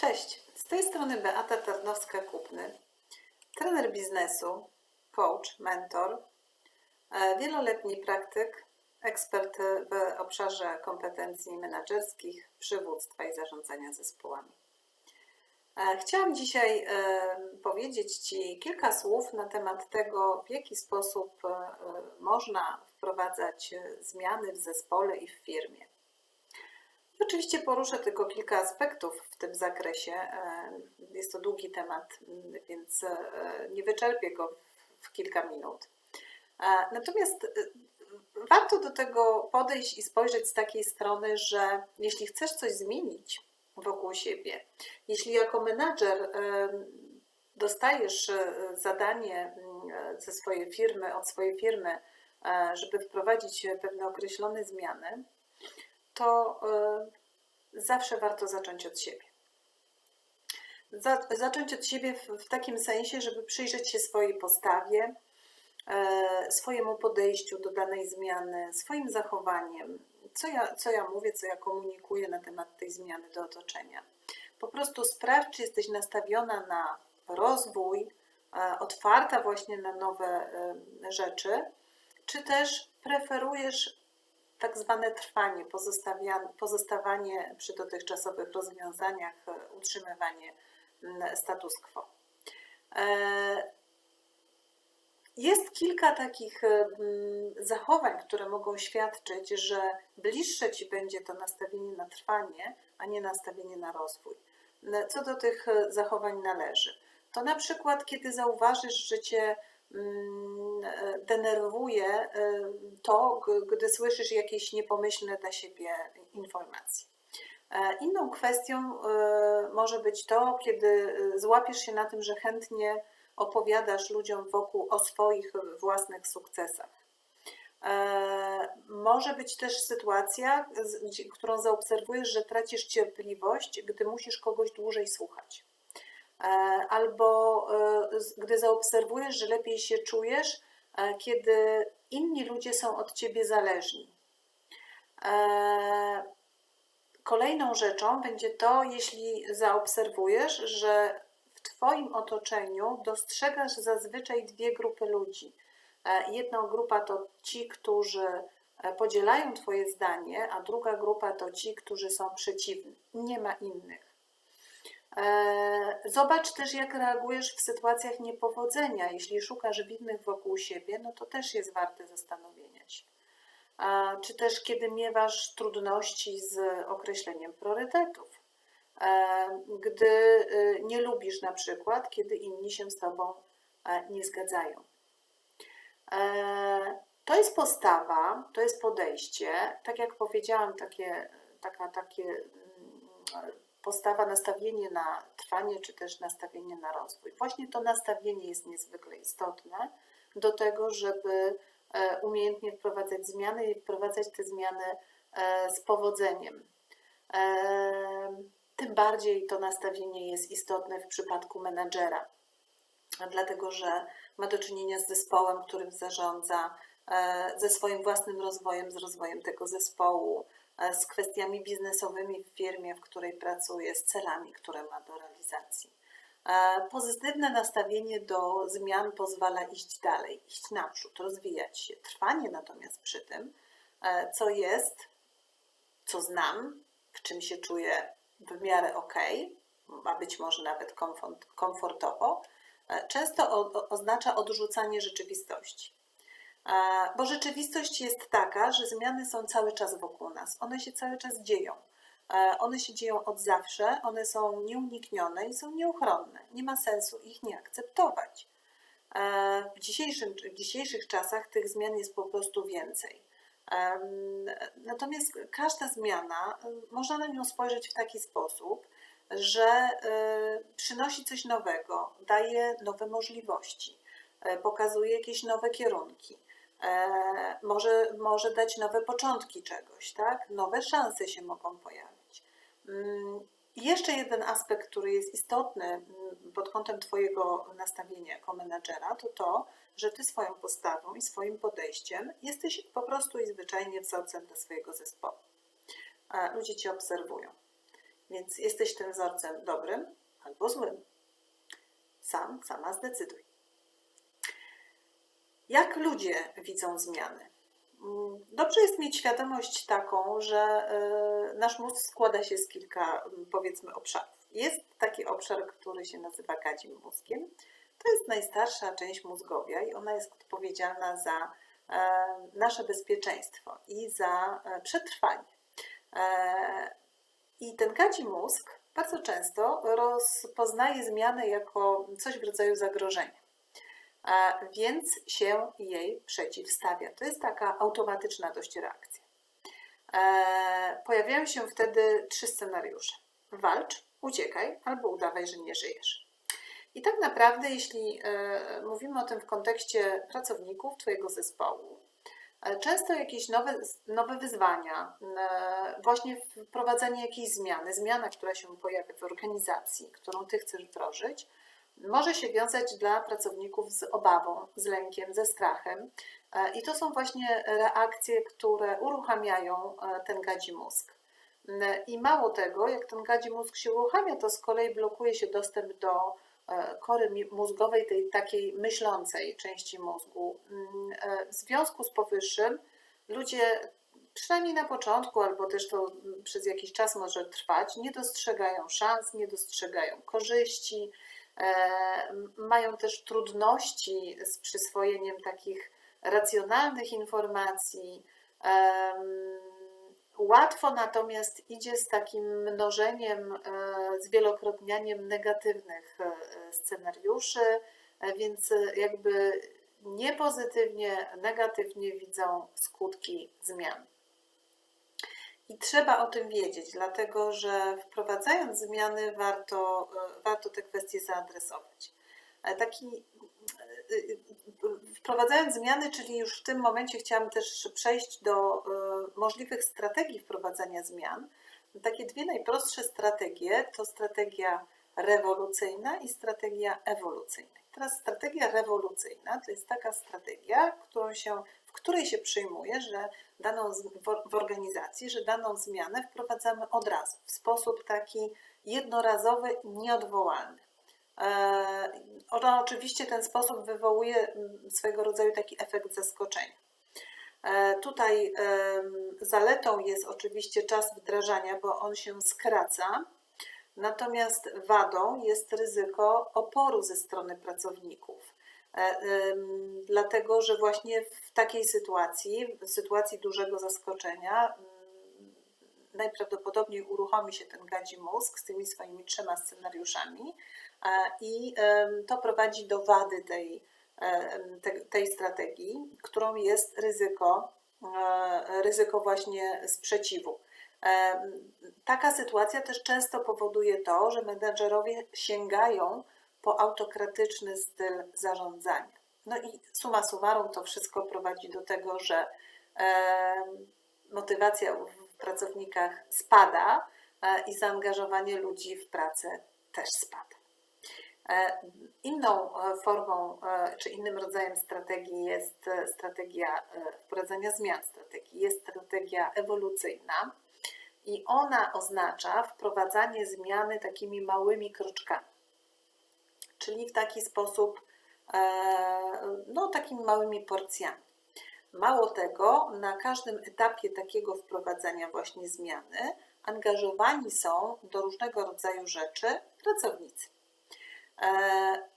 Cześć, z tej strony Beata Tarnowska-Kupny, trener biznesu, coach, mentor, e, wieloletni praktyk, ekspert w obszarze kompetencji menedżerskich, przywództwa i zarządzania zespołami. E, Chciałam dzisiaj e, powiedzieć Ci kilka słów na temat tego, w jaki sposób można wprowadzać zmiany w zespole i w firmie. Oczywiście poruszę tylko kilka aspektów w tym zakresie. E, Jest to długi temat, więc e, nie wyczerpię go w kilka minut. E, Natomiast warto do tego podejść i spojrzeć z takiej strony, że jeśli chcesz coś zmienić wokół siebie, jeśli jako menadżer dostajesz zadanie ze swojej firmy, od swojej firmy, żeby wprowadzić pewne określone zmiany, to e, zawsze warto zacząć od siebie. Za, zacząć od siebie w, w takim sensie, żeby przyjrzeć się swojej postawie, e, swojemu podejściu do danej zmiany, swoim zachowaniem, co ja, co ja mówię, co ja komunikuję na temat tej zmiany do otoczenia. Po prostu sprawdź, czy jesteś nastawiona na rozwój, e, otwarta właśnie na nowe rzeczy, czy też preferujesz tak zwane trwanie, pozostawanie przy dotychczasowych rozwiązaniach, e, utrzymywanie status quo. E, Jest kilka takich mm, zachowań, które mogą świadczyć, że bliższe ci będzie to nastawienie na trwanie, a nie nastawienie na rozwój. Co do tych e, zachowań należy? To na przykład, kiedy zauważysz, że cię e, denerwuje e, to, gdy słyszysz jakieś niepomyślne dla siebie informacje. E, Inną kwestią e, może być to, kiedy e, złapiesz się na tym, że chętnie opowiadasz ludziom wokół o swoich własnych sukcesach. E, Może być też sytuacja, którą zaobserwujesz, że tracisz cierpliwość, gdy musisz kogoś dłużej słuchać. E, Albo e, gdy zaobserwujesz, że lepiej się czujesz, e, kiedy inni ludzie są od ciebie zależni. Kolejną rzeczą będzie to, jeśli zaobserwujesz, że w Twoim otoczeniu dostrzegasz zazwyczaj dwie grupy ludzi. Jedna grupa to ci, którzy podzielają Twoje zdanie, a druga grupa to ci, którzy są przeciwni. Nie ma innych. E, Zobacz też, jak reagujesz w sytuacjach niepowodzenia. Jeśli szukasz winnych wokół siebie, no to też jest warte zastanowienia się. Czy też kiedy miewasz trudności z określeniem priorytetów. E, Gdy y, nie lubisz na przykład, kiedy inni się z Tobą e, nie zgadzają. To jest postawa, to jest podejście. Tak jak powiedziałam, takie, taka, takie mm, postawa, nastawienie na trwanie, czy też nastawienie na rozwój. Właśnie to nastawienie jest niezwykle istotne do tego, żeby e, umiejętnie wprowadzać zmiany i wprowadzać te zmiany e, z powodzeniem. E, Tym bardziej to nastawienie jest istotne w przypadku menadżera, dlatego że ma do czynienia z zespołem, którym zarządza, ze swoim własnym rozwojem, z rozwojem tego zespołu, z kwestiami biznesowymi w firmie, w której pracuje, z celami, które ma do realizacji. E, Pozytywne nastawienie do zmian pozwala iść dalej, iść naprzód, rozwijać się. Trwanie natomiast przy tym, e, co jest, co znam, w czym się czuję w miarę ok, a być może nawet komfort, komfortowo, e, często oznacza odrzucanie rzeczywistości. E, Bo rzeczywistość jest taka, że zmiany są cały czas wokół nas, one się cały czas dzieją. E, One się dzieją od zawsze, one są nieuniknione i są nieuchronne. Nie ma sensu ich nie akceptować. E, W, dzisiejszym, w dzisiejszych czasach tych zmian jest po prostu więcej. Natomiast każda zmiana, można na nią spojrzeć w taki sposób, że y, przynosi coś nowego, daje nowe możliwości, e, pokazuje jakieś nowe kierunki, e, może, może dać nowe początki czegoś, tak? Nowe szanse się mogą pojawić. Mm, Jeszcze jeden aspekt, który jest istotny mm, pod kątem Twojego nastawienia jako menadżera, to to, że Ty swoją postawą i swoim podejściem jesteś po prostu i zwyczajnie wzorcem dla swojego zespołu. A Ludzie Cię obserwują. Więc jesteś tym wzorcem dobrym albo złym. Sam, sama zdecyduj. Jak ludzie widzą zmiany? Mm, Dobrze jest mieć świadomość taką, że y, nasz mózg składa się z kilka, mm, powiedzmy, obszarów. Jest taki obszar, który się nazywa gadzim mózgiem. To jest najstarsza część mózgowia i ona jest odpowiedzialna za e, nasze bezpieczeństwo i za e, przetrwanie. E, I ten gadzi mózg bardzo często rozpoznaje zmianę jako coś w rodzaju zagrożenia, więc się jej przeciwstawia. To jest taka automatyczna dość reakcja. E, Pojawiają się wtedy trzy scenariusze: walcz, uciekaj albo udawaj, że nie żyjesz. I tak naprawdę, jeśli e, mówimy o tym w kontekście pracowników Twojego zespołu, e, często jakieś nowe, nowe wyzwania, właśnie wprowadzenie jakiejś zmiany, zmiana, która się pojawia w organizacji, którą Ty chcesz wdrożyć, może się wiązać dla pracowników z obawą, z lękiem, ze strachem. E, I to są właśnie reakcje, które uruchamiają e, ten gadzi mózg. I mało tego, jak ten gadzi mózg się uruchamia, to z kolei blokuje się dostęp do e, kory mózgowej, tej takiej myślącej części mózgu. W związku z powyższym ludzie, przynajmniej na początku, albo też to przez jakiś czas może trwać, nie dostrzegają szans, nie dostrzegają korzyści, mają też trudności z przyswojeniem takich racjonalnych informacji. Em, Łatwo natomiast idzie z takim mnożeniem, e, zwielokrotnianiem negatywnych e, scenariuszy, e, więc e, jakby niepozytywnie, negatywnie widzą skutki zmian. I trzeba o tym wiedzieć, dlatego że wprowadzając zmiany warto, e, warto te kwestie zaadresować. Taki e, wprowadzając zmiany, czyli już w tym momencie chciałam też przejść do e, możliwych strategii wprowadzania zmian. Takie dwie najprostsze strategie to strategia rewolucyjna i strategia ewolucyjna. Teraz strategia rewolucyjna to jest taka strategia, którą się, w której się przyjmuje, że daną w, organizacji, że daną zmianę wprowadzamy od razu, w sposób taki jednorazowy, nieodwołalny. E, Ona oczywiście ten sposób wywołuje mm, swego rodzaju taki efekt zaskoczenia. E, Tutaj zaletą jest oczywiście czas wdrażania, bo on się skraca, natomiast wadą jest ryzyko oporu ze strony pracowników. E, Dlatego, że właśnie w takiej sytuacji, w sytuacji dużego zaskoczenia, mm, najprawdopodobniej uruchomi się ten gadzi mózg z tymi swoimi trzema scenariuszami e, i to prowadzi do wady tej, tej strategii, którą jest ryzyko, e, ryzyko właśnie sprzeciwu. Em, Taka sytuacja też często powoduje to, że menedżerowie sięgają po autokratyczny styl zarządzania. No i summa summarum to wszystko prowadzi do tego, że motywacja w pracownikach spada e, i zaangażowanie ludzi w pracę też spada. E, Inną e, formą czy innym rodzajem strategii jest strategia wprowadzania zmian strategii. Jest strategia ewolucyjna i ona oznacza wprowadzanie zmiany takimi małymi kroczkami, czyli w taki sposób, e, no takimi małymi porcjami. Mało tego, na każdym etapie takiego wprowadzania właśnie zmiany angażowani są do różnego rodzaju rzeczy pracownicy. E,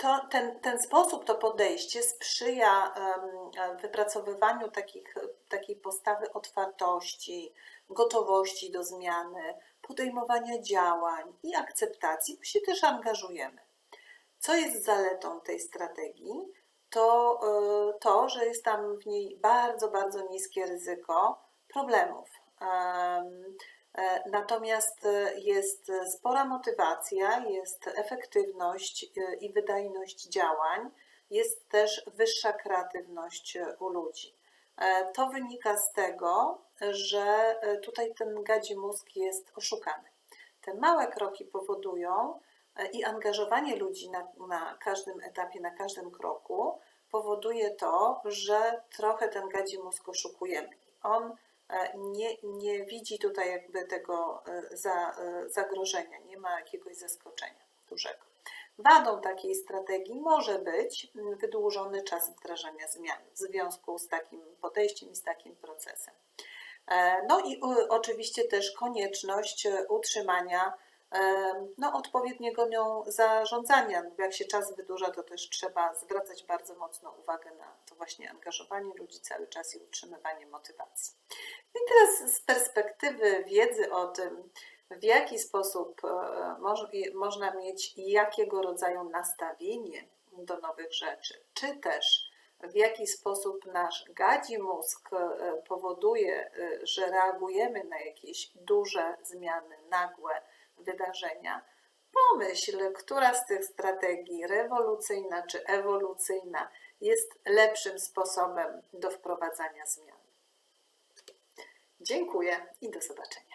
To, ten, ten sposób, to podejście sprzyja wypracowywaniu takich, takiej postawy otwartości, gotowości do zmiany, podejmowania działań i akceptacji, bo się też angażujemy. Co jest zaletą tej strategii? To y, to, że jest tam w niej bardzo, bardzo niskie ryzyko problemów. Em, e, Natomiast e, jest spora motywacja, jest efektywność e, i wydajność działań, jest też wyższa kreatywność e, u ludzi. E, To wynika z tego, że e, tutaj ten gadzi mózg jest oszukany. Te małe kroki powodują e, i angażowanie ludzi na, na każdym etapie, na każdym kroku powoduje to, że trochę ten gadzi mózg oszukujemy. On nie, nie widzi tutaj jakby tego za, zagrożenia, nie ma jakiegoś zaskoczenia dużego. Wadą takiej strategii może być mm, wydłużony czas wdrażania zmian w związku z takim podejściem i z takim procesem. E, No i u- oczywiście też konieczność e, utrzymania e, no, odpowiedniego nią zarządzania. No, Jak się czas wydłuża, to też trzeba zwracać bardzo mocno uwagę na to właśnie angażowanie ludzi cały czas i utrzymywanie motywacji. I teraz z perspektywy wiedzy o tym, w jaki sposób e, można mieć jakiego rodzaju nastawienie do nowych rzeczy, czy też w jaki sposób nasz gadzi mózg e, powoduje, e, że reagujemy na jakieś duże zmiany, nagłe wydarzenia. Pomyśl, która z tych strategii, rewolucyjna czy ewolucyjna, jest lepszym sposobem do wprowadzania zmian. Dziękuję i do zobaczenia.